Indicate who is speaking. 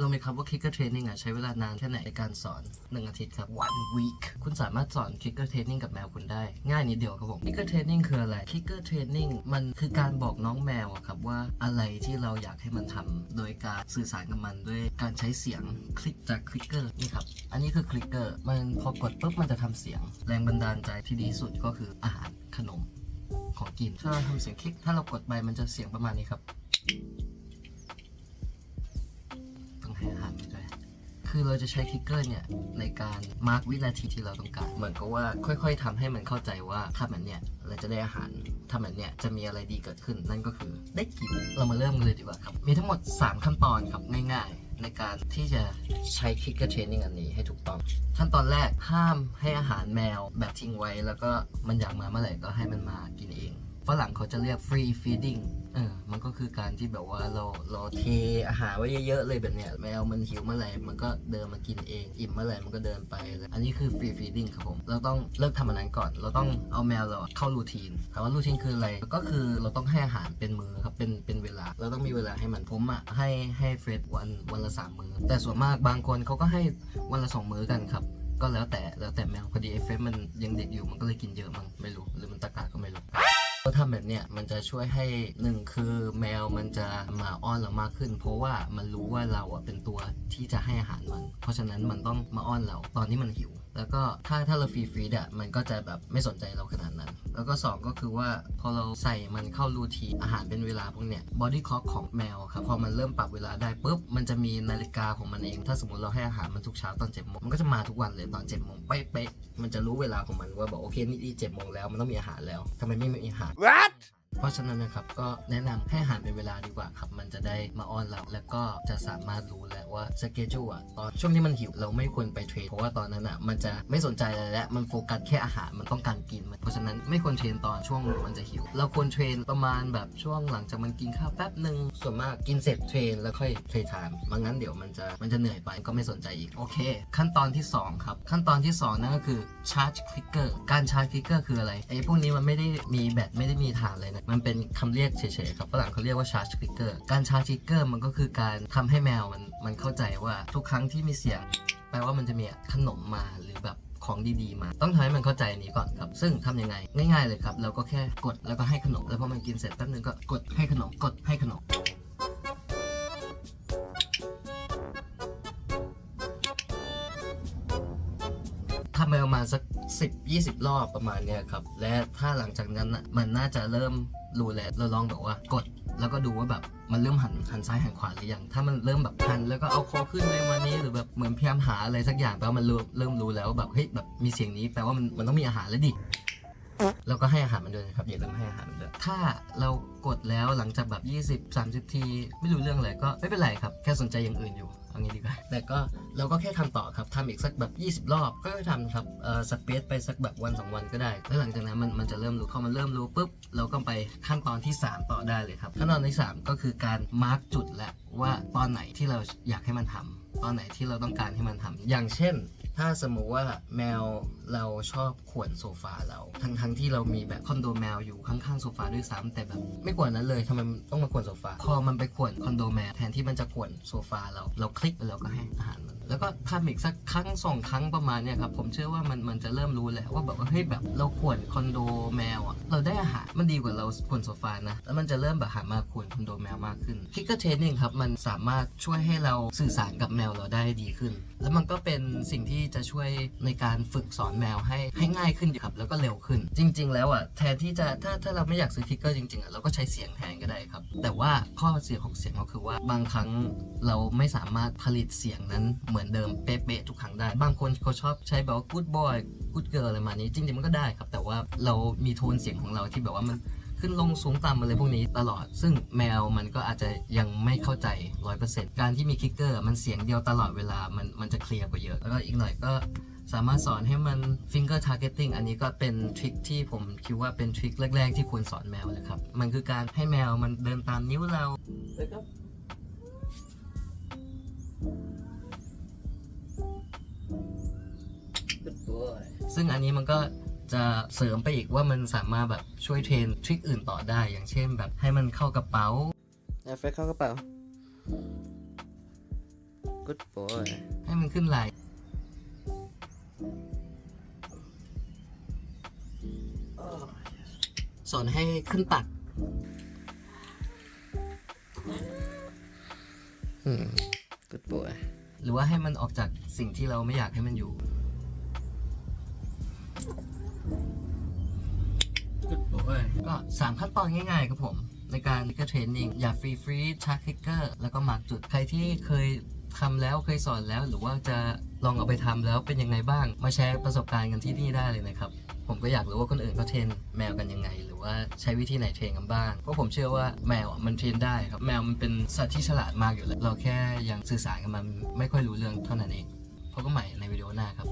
Speaker 1: เราไหมครับว่า Kicker Training อะใช้เวลานานแค่ไหนในการสอน 1 อาทิตย์ครับ one week คุณสามารถสอน Kicker Training กับแมวคุณได้ ง่ายนิดเดียวครับผม Kicker Training คืออะไร Kicker Training มันคือการบอกน้องแมวอะครับว่าอะไรที่เราอยากให้มันทำโดยการสื่อสารกับมันด้วยการใช้เสียงคลิกจากคลิกเกอร์นี่ครับ อันนี้คือคลิกเกอร์มันพอกดปุ๊บมันจะทำเสียง แรงบันดาลใจที่ดีที่สุดก็คืออาหารขนมของกินถ้าเราทำเสียงคลิกถ้าเรากดไปมันจะเสียงประมาณนี้ครับ คือเราจะใช้คลิกเกอร์เนี่ยในการมาร์กวินาทีที่เราต้องการ เหมือนกับว่าค่อย ๆทำให้มันเข้าใจว่าถ้าแบบเนี้ยเราจะได้อาหารถ้าแบบเนี้ยจะมีอะไรดีเกิดขึ้นนั่นก็คือได้กินเรามาเริ่มกันเลยดีกว่าครับ มีทั้งหมด 3 ขั้นตอนครับง่าย ๆในการที่จะใช้คิกเกอร์เทรนนิ่งอันนี้ให้ถูกต้อง ขั้นตอนแรกห้ามให้อาหารแมวแบบทิ้งไว้ แล้วก็มันอยากมาเมื่อไหร่ก็ให้มันมากินเอง ฝรั่งเขาจะเรียก free feeding เออ ก็คือการที่แบบว่าเราเราเทอาหารไว้เยอะๆเลยแบบเนี้ยแมวมันหิวเมื่อไหร่มันก็เดินมากินเองอิ่มเมื่อไหร่มันก็เดินไปเลยอันนี้คือ free feeding ครับผมเราต้องเลิกทำอันนั้นก่อน เราต้องเอาแมวเราเข้ารูทีนถามว่ารูทีนคืออะไรก็คือเราต้องให้อาหารเป็นมือครับเป็นเป็นเวลา เราต้องมีเวลาให้มันผมอะให้ให้เฟรดวันวันละสามมือแต่ส่วนมากบางคนเขาก็ให้วันละสองมือกันครับก็แล้วแต่แล้วแต่แมวพอดีไอ้เฟรดมันยังเด็กอยู่มันก็เลยกินเยอะมั้งไม่รู้หรือมันตะกาก็ไม่รู้ ก็ทำแบบเนี้ยมันจะช่วยให้หนึ่งคือแมวมันจะมาอ้อนเรามากขึ้น เพราะว่ามันรู้ว่าเราอะเป็นตัว ที่จะให้อาหารมัน เพราะฉะนั้นมันต้องมาอ้อนเราตอนที่มันหิว แล้วก็ถ้าถ้าเราฟรีฟรีดอะมันก็จะแบบไม่สนใจเราขนาดนั้น แล้วก็สองก็คือว่าพอเราใส่มันเข้ารูทีอาหารเป็นเวลาพวกเนี้ยบอดี้คล็อกของแมวครับพอมันเริ่มปรับเวลาได้ปุ๊บมันจะมีนาฬิกาของมันเอง ถ้าสมมติเราให้อาหารมันทุกเช้าตอนเจ็ดโมงมันก็จะมาทุกวันเลยตอนเจ็ดโมงเป๊ะๆมันจะรู้เวลาของมันว่าบอกโอเคนี่เจ็ดโมงแล้วมันต้องมีอาหารแล้วทำไมไม่มีอาหาร
Speaker 2: What?
Speaker 1: เพราะฉะนั้นนะครับก็แนะนำให้หารเป็นเวลาดีกว่าครับ มันจะได้มาอ้อนเราแล้วก็จะสามารถรู้แล้วว่าสเกจ e อะตอนช่วงที่มันหิวเราไม่ควรไปเทรนเพราะว่าตอนนั้นอะมันจะไม่สนใจอะไรแล้วมันโฟกัสแค่อาหารมันต้องการกินเพราะฉะนั้นไม่ควรเทรนตอนช่วงมันจะหิว เราควรเทรนประมาณแบบช่วงหลังจากมันกินข้าวแป๊บหนึ่งส่วนมากกินเสร็จเทรนแล้วค่อยเทรนไทม์ไมังั้นเดี๋ยวมันจะมันจะเหนื่อยไปก็ไม่สนใจอีกโอเค ขั้นตอนที่สองครับ ขั้นตอนที่สองนั่นก็คือชาร์จคลิกเกอร์การชาร์จคลิกเกอร์คืออะไรไอ้พวกนี้มันไม่ได้มีแบตไม่ได้มีฐานเลยนะมันเป็นคำเรียกเฉยๆครับฝรั่งเขาเรียกว่าชาร์จคลิกเกอร์การชาร์จคลิกเกอร์มันก็คือการทำให้แมวมันมันเข้าใจว่าทุกครั้งที่มีเสียง แปลว่ามันจะมีขนมมาหรือแบบของดีๆมา ต้องทำให้มันเข้าใจนนี้ก่อนครับ ซึ่งทำยังไง ง่าย ๆเลยครับ เราก็แค่กดแล้วก็ให้ขนม แล้วพอมันกินเสร็จแป๊บนึงก็กดให้ขนม กดให้ขนม ทำไปประมาณสัก 10 20 รอบประมาณเนี้ยครับ และถ้าหลังจากนั้นอะมันน่าจะเริ่มรู้แล้วเราลองแบบว่ากดแล้วก็ดูว่าแบบมันเริ่มหันหันซ้ายหันขวาหรือยัง ถ้ามันเริ่มแบบหันแล้วก็เอาคอขึ้นเลยวันนี้หรือแบบเหมือนพยายามหาอะไรสักอย่างแปลว่ามันเริ่มเริ่มรู้แล้วว่าแบบเฮ้ยแบบมีเสียงนี้แปลว่ามันมันต้องมีอาหารแล้วดิ แล้วก็ให้อาหารมันด้วยนะครับอย่าลืมให้อาหารมันด้วยถ้าเรากดแล้วหลังจากแบบ 20 30 ที ไม่รู้เรื่องอะไรก็ไม่เป็นไรครับ แค่สนใจอย่างอื่นอยู่เอางี้ดีกว่าแต่ก็เราก็แค่ทำต่อครับทำอีกสักแบบ 20 รอบก็ทำครับเอ่อสเปซไปสักแบบวันสองวันก็ได้แล้วหลังจากนั้นมันมันจะเริ่มรู้พอมันเริ่มรู้ปุ๊บเราก็ไปขั้นตอนที่ 3 ต่อได้เลยครับขั้นตอนที่ 3 ก็คือการมาร์กจุดแหละว่าตอนไหนที่เราอยากให้มันทำตอนไหนที่เราต้องการให้มันทำอย่างเช่น ถ้าสมมุติว่าแมวเราชอบข่วนโซฟาเรา ทั้งทั้งที่เรามีแบบคอนโดแมวอยู่ข้างๆโซฟาด้วยซ้ำแต่แบบไม่ขวนนั้นเลยทำไมมันต้องมาข่วนโซฟาพอมันไปข่วนคอนโดแมวแทนที่มันจะข่วนโซฟาเราเราคลิกแล้วก็ให้อาหารมันแล้วก็ทำอีกสักครั้งสองครั้งประมาณเนี่ยครับผมเชื่อว่ามันมันจะเริ่มรู้แล้วว่าแบบว่าเฮ้ยแบบเราข่วนคอนโดแมวอะเราได้อาหารมันดีกว่าเราข่วนโซฟานะแล้วมันจะเริ่มแบบหันมาข่วนคอนโดแมวมากขึ้นคิกเกอร์เทรนนิ่งครับมันสามารถช่วยให้เราสื่อสารกับแมวเราได้ดีขึ้น แล้วมันก็เป็นสิ่งที่จะช่วยในการฝึกสอนแมวให้ให้ง่ายขึ้นครับแล้วก็เร็วขึ้น จริง ๆ แล้วอะแทนที่จะถ้าถ้าเราไม่อยากซื้อคิกเกอร์จริงๆอะเราก็ใช้เสียงแทนก็ได้ครับ แต่ว่าข้อเสียของเสียงก็คือว่าบางครั้งเราไม่สามารถผลิตเสียงนั้นเหมือนเดิมเป๊ะๆทุกครั้งได้ บางคนเขาชอบใช้แบบว่า good boy good girl อะไรมานี้จริงๆมันก็ได้ครับ แต่ว่าเรามีโทนเสียงของเราที่แบบว่ามัน ขึ้นลงสูงต่ำอะไรพวกนี้ตลอด ซึ่งแมวมันก็อาจจะยังไม่เข้าใจ 100%การที่มีคิกเกอร์มันเสียงเดียวตลอดเวลามันมันจะเคลียร์กว่าเยอะ แล้วก็อีกหน่อยก็สามารถสอนให้มัน finger targeting อันนี้ก็เป็นทริคที่ผมคิดว่าเป็นทริคแรก ๆ ที่ควรสอนแมวเลยครับ มันคือการให้แมวมันเดินตามนิ้วเราเลยครับซึ่งอันนี้มันก็ จะเสริมไปอีกว่ามันสามารถแบบช่วยเทรนทริคอื่นต่อได้ อย่างเช่นแบบให้มันเข้ากระเป๋าเฟซเข้ากระเป๋า
Speaker 2: good boy
Speaker 1: ให้มันขึ้นไหลสอนให้ขึ้นตัก
Speaker 2: อืม good boy
Speaker 1: หรือว่าให้มันออกจากสิ่งที่เราไม่อยากให้มันอยู่
Speaker 2: good boy
Speaker 1: ก็สามขั้นตอนง่ายๆครับผม ในการคิกเกอร์เทรนนิ่งอย่าฟรีฟรีชักคิกเกอร์แล้วก็มาร์กจุดใครที่เคยทำแล้วเคยสอนแล้วหรือว่าจะลองเอาไปทำแล้วเป็นยังไงบ้าง มาแชร์ประสบการณ์กันที่นี่ได้เลยนะครับผมก็อยากรู้ว่าคนอื่นเขาเทรนแมวกันยังไง หรือว่าใช้วิธีไหนเทรนกันบ้างเพราะผมเชื่อว่าแมวมันเทรนได้ครับแมวมันเป็นสัตว์ที่ฉลาดมากอยู่แล้วเราแค่ยังสื่อสารกันมันไม่ค่อยรู้เรื่องเท่านั้นเองพบกันใหม่ในวิดีโอหน้าครับ